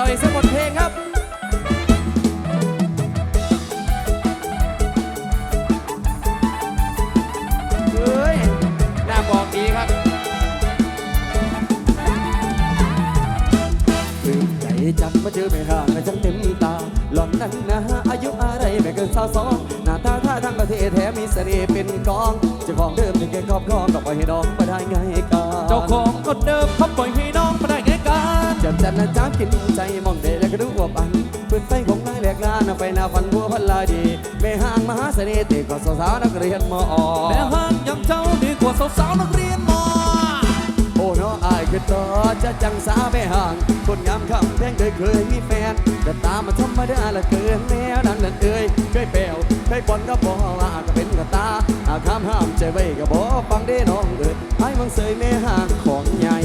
ต่ออีกสักบทเพลงครับเฮ้ยน่าบอกดีครับตื่นใจจำว่าเจอไม่ห่างและจังเต็มตา หล่อนนั้นนะอายุอะไรไม่เกินสาวสองหน้าตาท่าทางประเทศแถมมีเสน่ห์เป็นกองเจ้าของเดิมที่แก่ครอบครองก็ปล่อยให้น้องมาได้ไงกันเจ้าของคนเดิมเขาปล่อย จัดนะจ้ากินใจมองเดและกระดูกอวบอันปืนไฟของนายแหลกลานไปนาฟันบัวพันลายดีแม่ห้างมหาเสน่ห์ตีกว่สาวๆนักเรียนมอแม่ห้างยังเจ้าดีกว่าสาวๆนักเรียนมอโอ้เนาะไอาคือต่อจะจังสาแม่ห่าง คนงามคำแพงเคยเคยมีแฟน แต่ตามันธรรมด้ละเกินแม่นั้นนั่นเอ้ยเคยเปลวเคยปนก็บอว่าก็เป็นกระตาอาคามห้ามใจไว้ก็บอกฟังได้น้องเอ้ยไอ้มังเสยแม่ห่างของใหญ่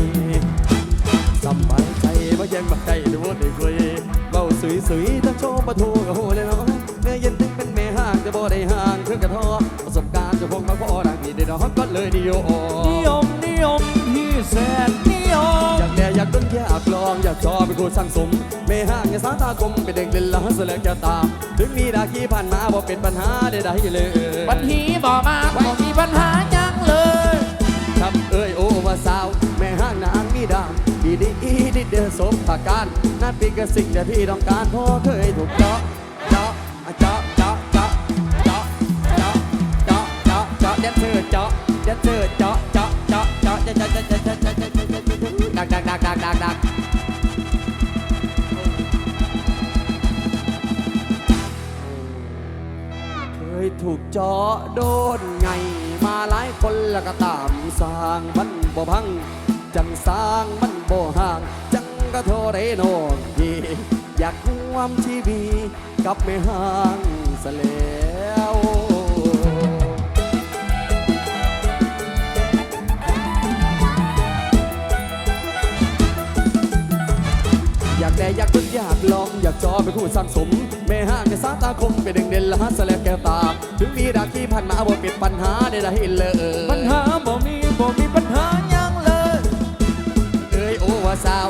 มาแย่งบักไก่ดูดได้คุยเบาสวยสวยถ้าโชว์ประทูก็โหเลยเนาะเมื่อเย็นตึงเป็นแม่ห้างจะบ่ได้ห่างเครื่องกระทอประสบการณ์จะพงมาพอดังนี้ได้ดอนก็เลยนิยมนิยมนิยมที่แสนนิยมอยากแน่อยากต้นแย่กลองอยากชอบเป็นคนสั่างสมแม่ห้างยังสาตาคมเป็นเด็กเล่นละสลือแก้วตาม ถึงมีดาขี้ผ่านมาบ่เป็นปัญหาใดๆเลยวันหีบ่มาผม การนั่นเป็นกสิ่งที่พี่ต้องการพราเคยถูกเจาะเจาะเจาะเจาะเจาะเจาะเจาะเจาะเจาะเจาะเด็ดเธอเจาะเด็ดเธอเจาะเจาะเจาะเจาะเจาะเจาะเจาะเจาะเจาะดักดักดักดักดักดักเคยถูกเจาะโดนไงมาหลายคนแล้วก็ตามสร้างมันบ่พังจังสร้างมันบ่ห่าง ก็โทรได้นอนดีอยากควมทีวีกับไม่ห่างสแล้วอยากแต่อยากเพิ่อยากลองอยากจอไป็นคู่สร้างสม แม่ห่างในสาตาคมไปดึงเด่นละสแลบแก้วตา ถึงมีรักที่ผันมาบ่เปิดปัญหาไดๆเลยปัญหาบ่มีบ่มีปัญหายังเลย เอ้ยโอ้ว่าสาว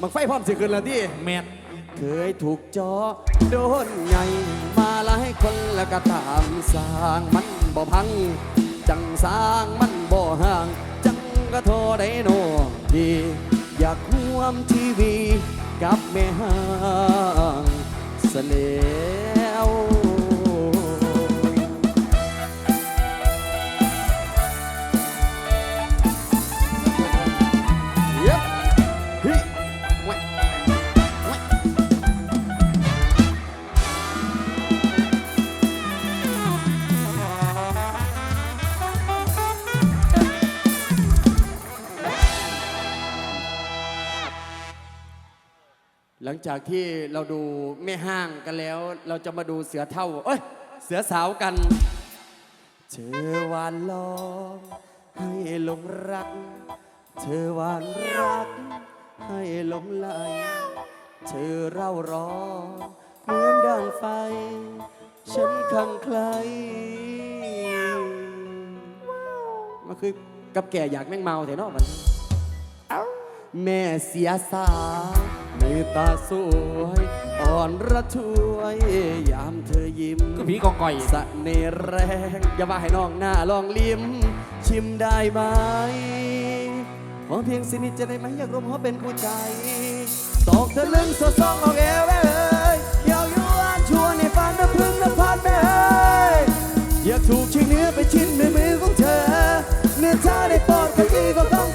บังไฟพร้อมสิขึ้นแล้วที่แมนเคยถูกจอโดนไงมาหลายคนแล้วก็ตามสร้างมันบ่พัง จังสร้างมันบ่ห่าง จังก็โทรได้โนดี อยากร่วมทีวีกับแม่ห้างเสลว ลังจากที่เราดูแม่ห้างกันแล้ว เราจะมาดูเสือเท่า เอ้ย เสือสาวกัน เธอหวานล้อมให้หลงรัก เธอหวานรัก ให้หลงไหลเธอเร่าร้อนเหมือนดังไฟ ฉันคลั่งไคล้มันคือกับแก่อยากแม่งเมาแต่นอกมัน แม่เสียสาในตาสวยอ่อนระทวยยามเธอยิ้มก็ผีกองก่อยสะเนห์แรง อย่าว่าให้น้องหน้าลองลิ้ม ชิมได้ไหมขอเพียงสินิดจะได้ไหมอยากรวมหัวเป็นคู่ใจตกตะลึงสดซองออกเอวเอ้ยอยากอยู่อ่านชวนในฝันน้ำพึ่งน้ำพันแม่เอ้ยอยากถูกชิงเนื้อไปชิ้นในมือของเธอเนื้อเธอได้ปอดขยี้ก็ต้อง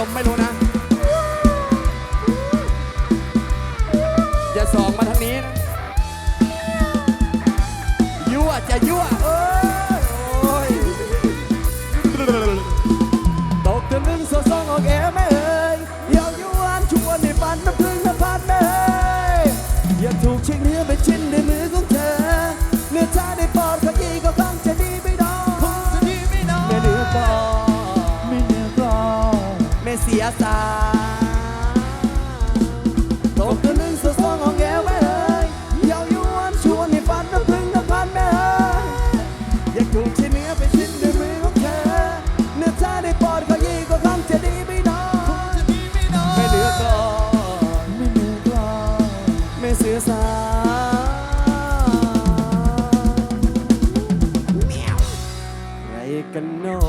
ลมไม่รู้นะ อย่าสองมาทางนี้นะยั่วจะยั่วเอ้ยโอ้ยตกถึงหนึ่งสองสองออเคไหม ยสาตกตัวหนึ่งสองของแกไว้เอ้ยเยาวยวนชวนให้ฝันน้ำพึ่งน้ำพันแม่เอ้ยอยากถูกชิ้นเนื้อไปชิ้นด้วยมือของเธอเนื้อชาได้ปอดขยี้ก็คงจะดีไม่น้อยไม่เหลือก่อนไม่เหนือกรอไม่เสียสาใครกันหนอ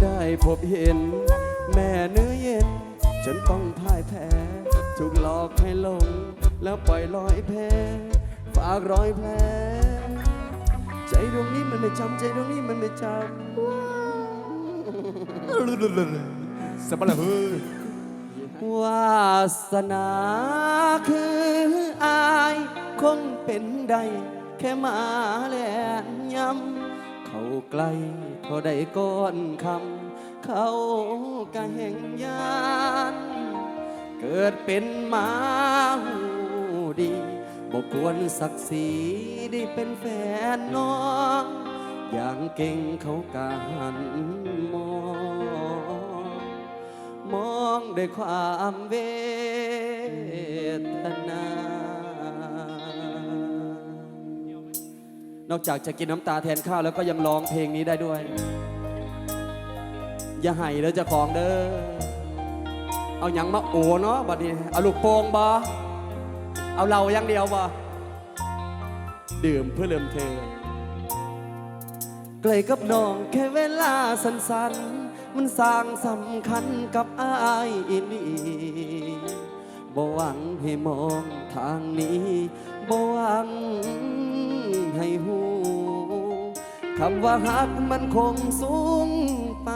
ได้พบเห็น ฉันต้องพ่ายแพ้ถูกหลอกให้ลง แล้วปล่อยลอยแพ้ฝากรอยแผลใจดวงนี้มันไม่จำใจดวงนี้มันไม่จำสบายเฮ้ยวาสนาคืออายคงเป็นได้แค่มาแลนย้ำเขาไกล้เท่าใดก้อนคำ เขาก็แห่งยาน เกิดเป็นมาหูดีบกวรศักดิ์ศรีได้เป็นแฟนน้อง อย่างเก่งเขากาหันมอง มองด้วยความเวทนา นอกจากจะกินน้ำตาแทนข้าวแล้วก็ยังร้องเพลงนี้ได้ด้วย อย่าให้เด้อเจ้าของเด้อ เอาหยังมาโอเนาะบัดนี้ เอาลูกโป่งบ่เอาเราอย่างเดียวบ่ดื่มเพื่อเริ่มเธอไกลกับน้องแค่เวลาสั้นๆ มันสร้างสำคัญกับอายอีหลีบ่หวังให้มองทางนี้บ่หวังให้หู คำว่าหักมันคงสูงไป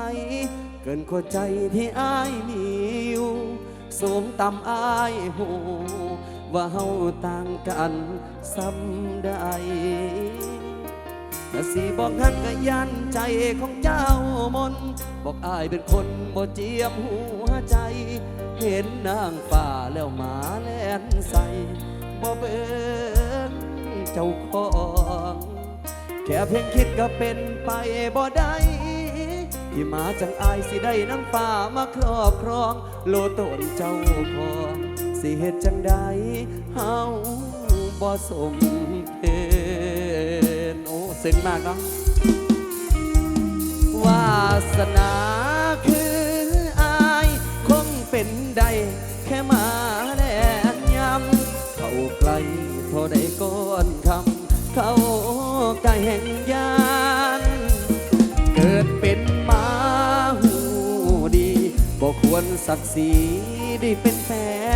เกินกว่าใจที่อายมีอยู่สูงต่ำอายหูว่าเฮาต่างกันซ้ำใดแต่สีบอกหักกะยันใจของเจ้ามน บอกอายเป็นคนบ่เจียมหัวใจ เห็นนางฟ้าแล้วหมาแล่นใส่บ่เบิ่งเจ้าของ แค่เพียงคิดก็เป็นไปบ่ได้ที่มาจังอายสิได้นางฟ้ามาครอบครอง โลตนเจ้าของสิเหตุจังใดเฮาบ่สมเพนโอ้ซึ้งมากเนาะวาสนาคืออาย คงเป็นได้แค่มา ศักดิ์ศรีได้เป็นแฟ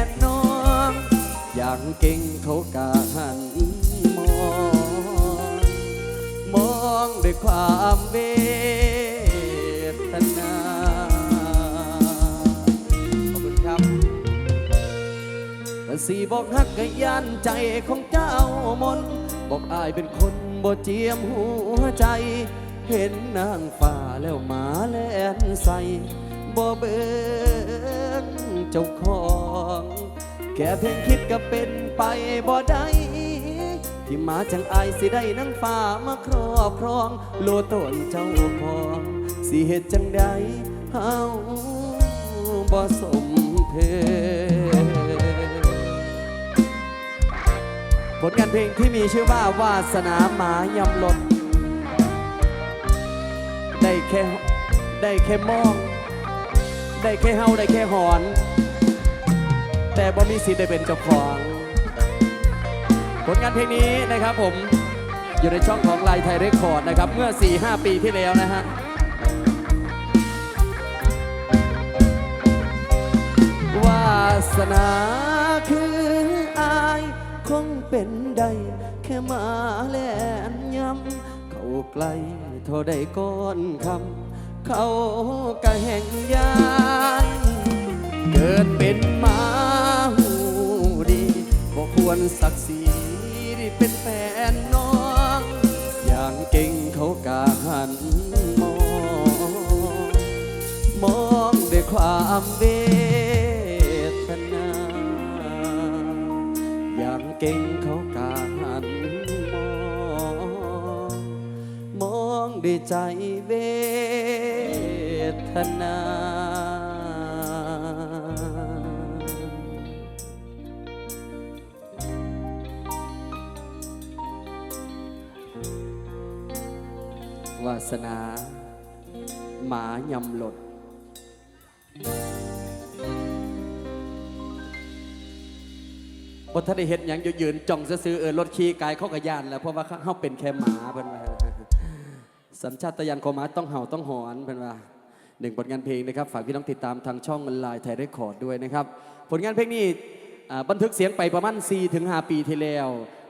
นน้อง อย่างเก่งเขากาหันมอง มองด้วยความเวทนาขอบคุณครับสีบอกฮักกยันใจของเจ้ามน บอกอายเป็นคนบ่เจียมหัวใจ เห็นนางฟ้าแล้วหมาแล่นใส่บ่เบิ่ง เจ้าของ แค่เพียงคิดก็เป็นไปบ่ได้ที่มาจังอายสิได้นางฟ้ามาครอบครอง โลตนเจ้าของ สิเหตุจังใดเฮาบ่สมเพผลงานเพลงที่มีชื่อว่าวาสนาหมายำลนได้แค่ได้แค่มอง ได้แค่เฮาได้แค่หอน แต่บ่มีสิทธิ์ได้เป็นเจ้าของ ผลงานเพลงนี้นะครับผมอยู่ในช่องของไลน์ไทยเรคคอร์ดนะครับ เมื่อ 4-5 ปีที่แล้วนะฮะวาสนาคืออายคงเป็นได้แค่มาแล่นย้ำเข้าไกลเท่าใดก้อนคำ เขาก็แห่งยาน เกิดเป็นมาหูดีบ่ควรศักดิ์ศรีที่เป็นแฟนน้อง อย่างเก่งเขากาหันมอง มองด้วยความเวทนา อย่างเก่งเขากาหันมอง มองด้วยใจเวทนา สนา หมายำหลด บทท่านได้เห็นอย่างยืนจ้องซื้อเออรถขี่กายเข้ากระยานแล้วเพราะว่าเขาเป็นแค่หมาเพิ่นว่าสัญชาตญาณของหมาต้องเห่าต้องหอนเพิ่นว่าหนึ่งผลงานเพลงนะครับ ฝากพี่น้องติดตามทางช่องไลน์ไทยเรคคอร์ดด้วยนะครับ ผลงานเพลงนี้ บันทึกเสียงไปประมาณ4-5ปีที่แล้ว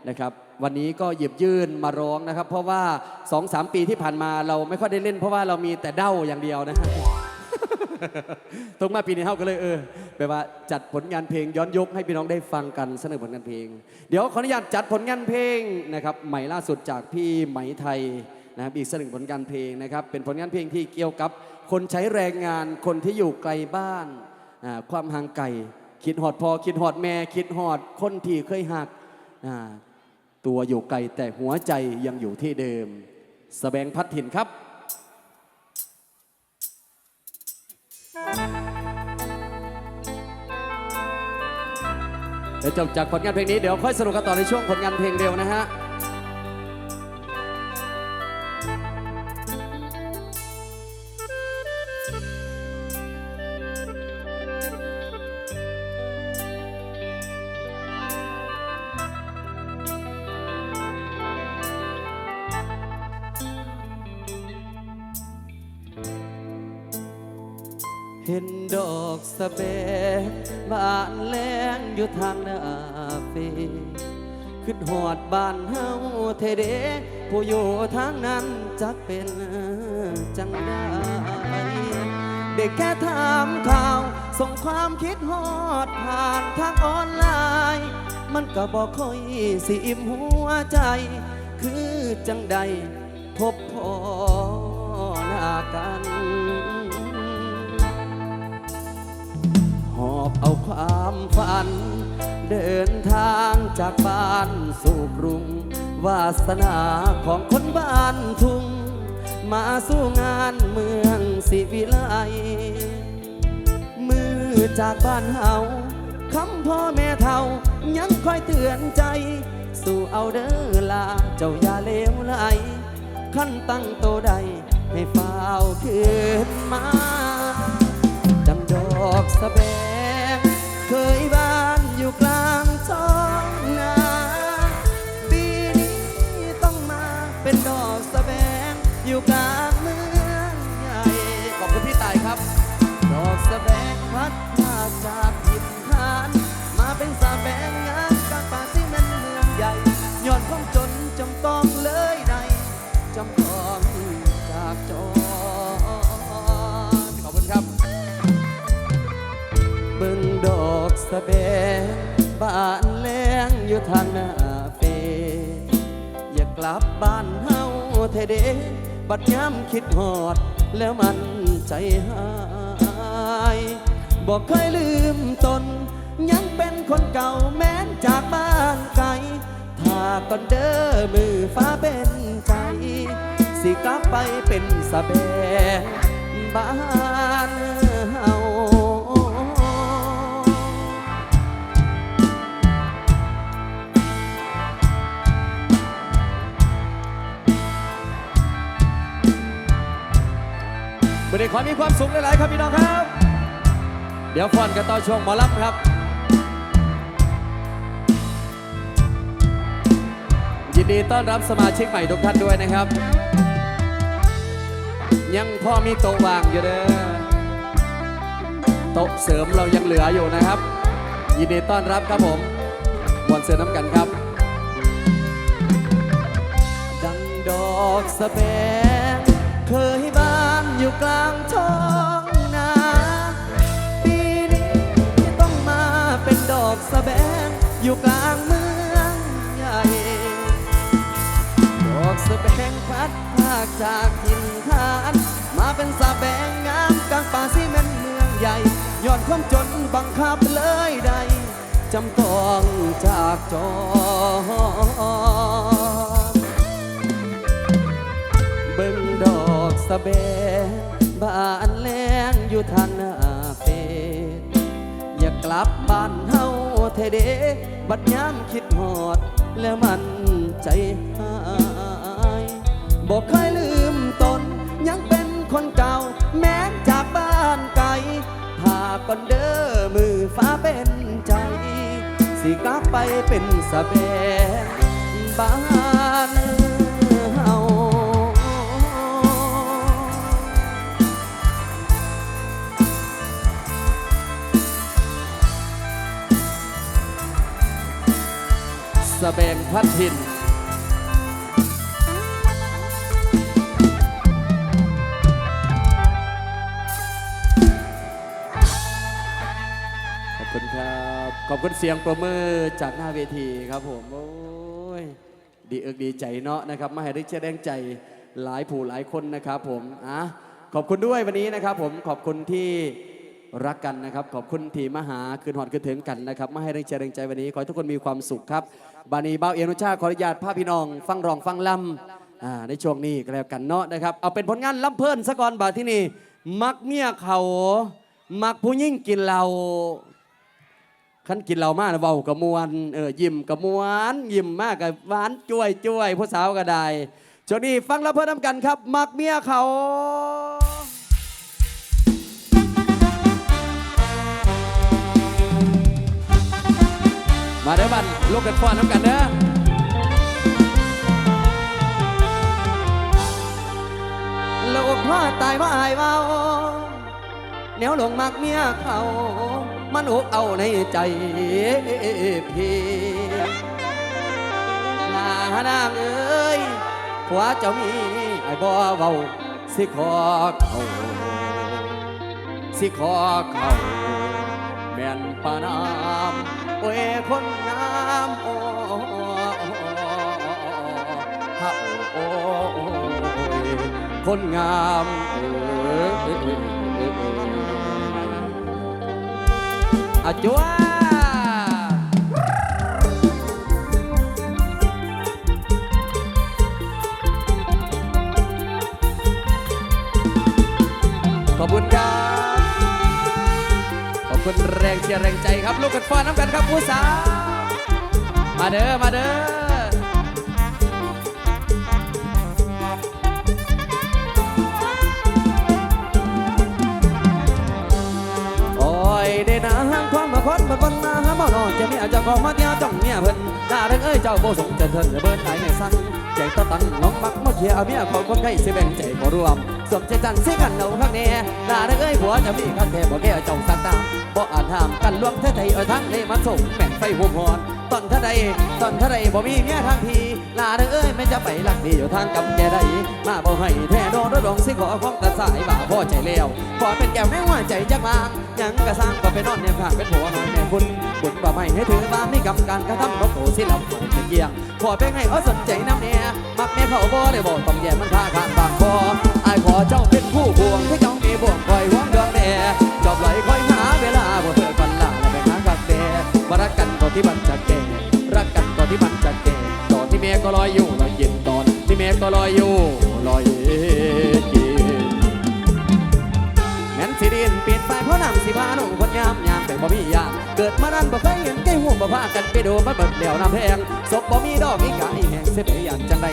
นะครับวันนี้ก็หยิบยื่นมาร้องนะครับ เพราะว่า 2-3 ปีที่ผ่านมาเราไม่ค่อยได้เล่น เพราะว่าเรามีแต่เด้าอย่างเดียวนะฮะตรงมาปีนี้เฮาก็เลยเออแบบว่าจัดผลงานเพลงย้อนยุคให้พี่น้องได้ฟังกันเสนอผลงานเพลง เดี๋ยวขออนุญาตจัดผลงานเพลงนะครับใหม่ล่าสุดจากพี่ไหมไทยนะครับอีกเสนึ่งผลงานเพลงนะครับเป็นผลงานเพลงที่เกี่ยวกับ คนใช้แรงงานคนที่อยู่ไกลบ้านความห่างไกล คิดหอดพอคิดหอดแม่ คิดหอดคนที่เคยหักตัวอยู่ไกลแต่หัวใจยังอยู่ที่เดิมสแบงพัดถิ่นครับเดี๋ยวจบจากผลงานเพลงนี้เดี๋ยวค่อยสรุปกันต่อในช่วงผลงานเพลงเร็วนะฮะ ขึ้นหอดบ้านเฮาเทเดผู้อยู่ทางนั้นจักเป็นจังได้เด็กแค่ถามข่าว ส่งความคิดฮอดผ่านทางออนไลน์ มันก็บอกค่อยสิอิ่มหัวใจ คือจังใดพบพอหน้ากันหอบเอาความฝัน เดินทางจากบ้านสู่กรุง วาสนาของคนบ้านทุ่ง มาสู่งานเมืองสิวิไลมือจากบ้านเฮาคำพ่อแม่เท่ายังคอยเตือนใจ สู่เอาเด้อลาเจ้าอย่าเลวไหลขั้นตั้งโตใดให้ฟ้าวขึ้นมาดังดอกสะแบ เคยบานอยู่กลางท้องนาปีนี้ต้องมาเป็นดอกสะแบงอยู่กลางเมืองใหญ่ ขอบคุณพี่ตายครับ ดอกสะแบงพัดมาจาก สะแบงบานแรงอยู่ทางหน้าเฟอย่ากลับบ้านเฮาเทเดบัดย้ำคิดหอด แล้วมันใจหายบอกเคยลืมตน ยังเป็นคนเก่าแม้นจากบ้านไกลถ้าก่อนเด้อมือฟ้าเป็นใจ สิกลับไปเป็นสะแบงบ้าน นี้ขอมีความสุขหลายๆครับพี่น้องครับ เดี๋ยวฟอนกันต่อช่วงหมอลำครับยินดีต้อนรับสมาชิกใหม่ทุกท่านด้วยนะครับ ยังพ่อมีโต๊ะวางอยู่เด้อโต๊ะเสริมเรายังเหลืออยู่นะครับ ยินดีต้อนรับครับผมมวนเสือน้ำกันครับ ดังดอกสะแบง เคยบ้านอยู่กลางท้องนาปีนี้ที่ต้องมาเป็นดอกสะแบงอยู่กลางเมืองใหญ่ ดอกสะแบงพัดพากจากหินฐาน มาเป็นสะแบงงามกลางป่าซีเมนเมืองใหญ่ย้อนความจนบังคับเลยใดจำต้องจากจอะเบงบานแลงอยู่ทานาเฟซอย่ากลับบ้านเฮาเทเดบัดยามคิดหอด แล้วมันใจหายบอกเคยลืมตน ยังเป็นคนเก่า แม้จากบ้านไกลถ้าก่อนเด้อมือฟ้าเป็นใจ สิกลับไปเป็นสะเบบ้าน สะเบงพัดถิ่นขอบคุณครับ ขอบคุณเสียงประมือจากหน้าเวทีครับผม โอ้ย ดีเอิกดีใจเนาะนะครับ มาให้ได้เชื่อแดงใจหลายผู้หลายคนนะครับผม อะ ขอบคุณด้วยวันนี้นะครับผม ขอบคุณที่รักกันนะครับ ขอบคุณทีมหาคืนหอดคืนถึงกันนะครับ มาให้ได้เชื่อแดงใจวันนี้ ขอให้ทุกคนมีความสุขครับ บานีเบ้าเอียนุชาขออนุญาตพาพี่น้อง ฟังรองฟังลำอ่าในช่วงนี้ก็แล้วกันเนาะนะครับ เอาเป็นผลงานลำเพลินซะก่อนบาที่นี่มักเมียเขามักผู้ยิ่งกินเหล้าขันกินเหล้ามากนะเว้ากระมวลเออยิ้มกระมวลยิ้มมากกับหวานจ้วยจ้วยผู้สาวก็ได้ช่วงนี้ฟังล้วเพื่อนำกันครับ มักเมียเขา มาเด้อบันลูกกันฟ้อนน้ำกันเด้อโลกพ่อตายว่าอายเว้าแนวหลงมักเมียเขา มันอกเอาในใจพี่นานางเอ้ยผัวเจ้ามีไอ้บ่เว้าสิขอเขาสิขอเขาแม่นปานาม ยคนงามโอ้ฮะโอ้คนงามเออเออเออเออเอออาจวขอบคุณครับ คุณแรงเชียร์แรงใจครับลูกกันฟ้าน้ำกันครับผู้สาวมาเด้อมาเด้อโอ้ยเดนาห้างความมาคนมาบนมาหาบ่นอนจะมีอาจจะขอมาเที่ยวจ้องเมียเพิ่นดาเรื่องเอ้ยเจ้าโบสงจะเถินเบิดไหนในสั่ง ใจตะตังน้องมักมาเขียเอาเมียของคนไข้สิแบ่งใจบ่รวมสมใจจันทร์สิกันเอาข้างแน่ด่าเองเอ้ยผัวจะมีข้างแท้บ่แก้เจ้าสักตามบ่อาจห้ามกันลวงเท่ไทยเอาทั้งเลมันส่งแม่งไฟหัวหอนตอนเท่าใดตอนเท่าใดบ่มีเมียทางทีลาเองเอ้ยไม่จะไปลักดีอยู่ทางกำแก่ใดมาบ่ให้แท้โดนรดองสิขอของตาสายบ่าพ่อใจแล้วขอเป็นแก้วแม่หัวใจจักมาง ยังกระสร้างก็ไปนอนเนี่ยข้างเป็นผัวน้อยแม่คุณบุญบ่ไม่ให้ถือว่ามีกรรมการกระทำรบโตสิลำโตเป็นเกียงขอเป็นให้เขาสนใจน้ำเนี่ยมักแม่เขาบ่ได้บอกต้องแย่มันท่าขาดปากคอไอายขอเจ้าเป็นผู้บวงที่เจ้ามีบ่วงคอยหวงดวงแด่จอบไหลคอยหาเวลาบ่เพื่อกันลาและไปหากาแฟมารักกันก่อนที่มันจะแก่รักกันก่อนที่มันจะแก่ตอนที่แม่ก็ลอยอยู่ลอยเย็นตอนที่แม่ก็ลอยอยู่ สิดินเปลี่ยนไปเพราะนำสิพานุ่มคนงามยามแต่บ่มียามเกิดมานั้นบ่เคยเห็นใกล้ห่วงบ่พากันไปดูมันเบิดแล้วน้ำแพงศพบ่มีดอกอีกาอีแหงเสิไปอยากจังใด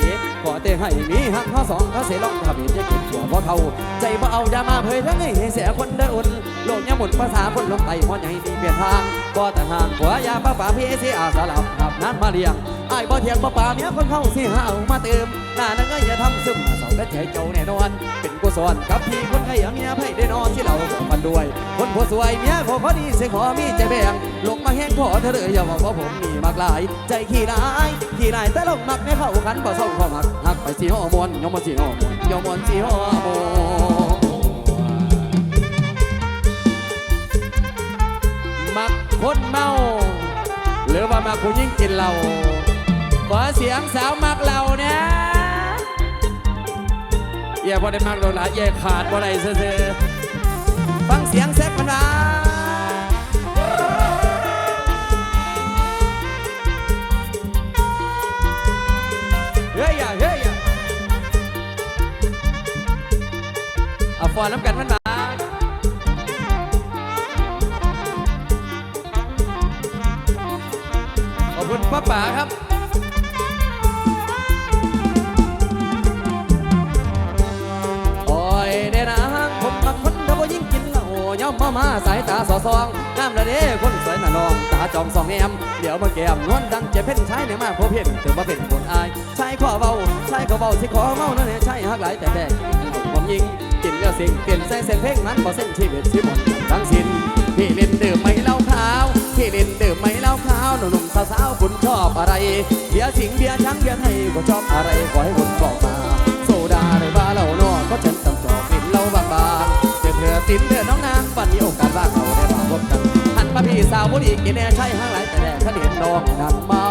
ขอแต่ให้มีหักข้อสองข้อเสียลองทำเห็นจะเก็บหัวบ่เท่าใจบ่เอาอย่ามาเผยทั้งให้เสียคนเดินอุ่นโลกยังหมุนภาษาคนลงไตหอใหญ่ดีเปลี่ยนทางก็แต่ห่างผัวยาป้าป่าพี่สิอาสลับขับนั้นมาเลี้ยงอ้บ่เถียงบ่ป่าเมียคนเข้าสิหาเอามาเติมหน้านั่งก็อย่าทำซึมส และใจเจ้าแน่นอน เป็นกุศลกับพี่คนไข้เมียไพ่ได้นอนที่เราบอกกันด้วย คนผัวสวยเมียขอพอดีเสียขอมีใจแบ่งลงมาแห้งขอเธอเลยอย่าบอกว่าผมมีมากหลาย ใจขี้ร้ายขี้ร้ายแต่ลงมักไม่เข้าขันบ่ส่งข้ามักหักไปสีหอมวนยอมมวนสีหอมวนยอมมวนสีหอมวนมักคนเมา หรือว่ามักผู้ยิ่งกินเหล้าขอเสียงสาวมักเหล้าเนี่ย เย่บ่ได้มากโดนหลายเย่ขาดบ่ได้เซ่อฟังเสียงแซกมันมาเฮ้ยอย่าเฮ้ยอย่าเอาฟอนน้ำกันมันมา สายตาสอซองงามละเด้คนสวยน่ะน้อง ตาจอมสองแอมเดี๋ยวมาแก้มนวลดังเจ็บเพ่นชายเนี่ยมาพบเห็นถือว่าเป็นคนอายชายขอเบาชายขอเบาสิขอเมานั่นแหละชายหักหลายแต่แท้ผมยิงกินแล้วสิ่งเปลี่ยนใส่เส้นเพลงนั้นบ่เส้นชีวิตสิหมดทั้งสิ้นพี่เล่นดื่มไม่เหล้าขาวพี่เล่นดื่มไม่เหล้าขาวหนุ่มสาวๆคุณชอบอะไรเบียร์สิงเบียร์ช้างเบียร์ไทยก็ชอบอะไรขอให้คุณบอกมาโซดาหรือว่าเหล้านอก็ฉันต้องจอกกินเหล้าบางๆเจอเธอตินเธอน้องนางวันนี้โอกาสว่าง สาวบุรีกินแน่ใช่ห้างหลายแต่แรกถ้าเห็นน้องนั่งเมา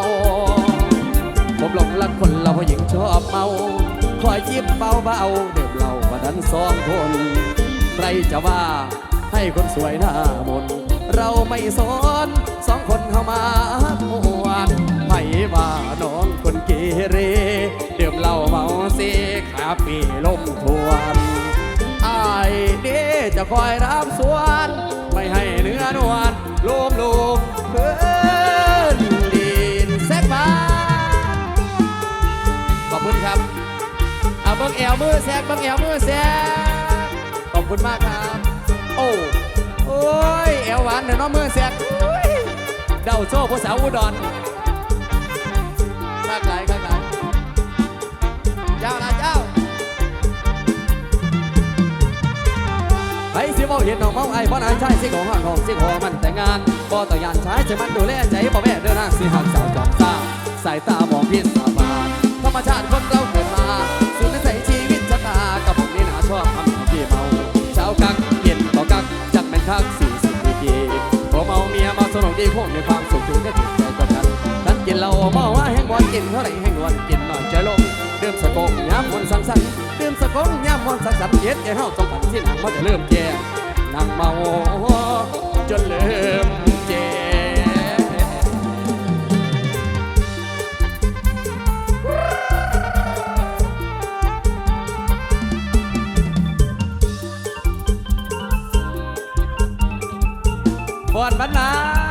ผมหลงรักคนเราผู้หญิงชอบเมาคอยจิบเบาเบาๆดื่มเหล้าวันนั้นสองคน ใครจะว่าให้คนสวยหน้ามน เราไม่สนสองคนเข้ามาหมวนไผว่าน้องคนเกเรเดื่มเหล้าเมาเสียขาปีลมทวน อายเด้จะคอยรับส่วน ไม่ให้เนื้อนวลโลมลูกเพื่อนดินแซกมาขอบคุณครับ เอาเบิ้งแอวมือแซกเบิ้งแอวมือแซกขอบคุณมากครับ โอ้โอ้ยแอวหวานเดี๋ยวน้องมือแซกเดาโซ่ผู้สาอุดรข้างไหนข้าง ไปสิบ่เห็นน้องเมาไอ้บ่นายชายสิของห้างของสิขอมันแต่งานบ่ต่อยานชายจะมันดูแลใจบ่แม่เดินนางสิหักสาวจอมซ่าสายตามองพิษสาบานธรรมชาติคนเราเกิดมาสู่ในใส่ชีวิตชะตากับผมนี่นาชอบทำที่เมาเช้ากักเย็นต่อกักจักแม่นคักสี่สิบปีพอเมาเมียมาสนองดีคงในความสุขถึงได้ติดใจ กินเหล้าเมาว่าแห้งวันกินเท่าไหร่แห้งวันกินหน่อยใจลงดื่มสะกงยามวันสังสรรค์เดื่มสะกงยามวันสังสรรค์เย็ดแก่เฮาต้องกันที่หนังมันจะเริ่มแก่นั่งเมาจนเริ่มเจ็บอนบันนา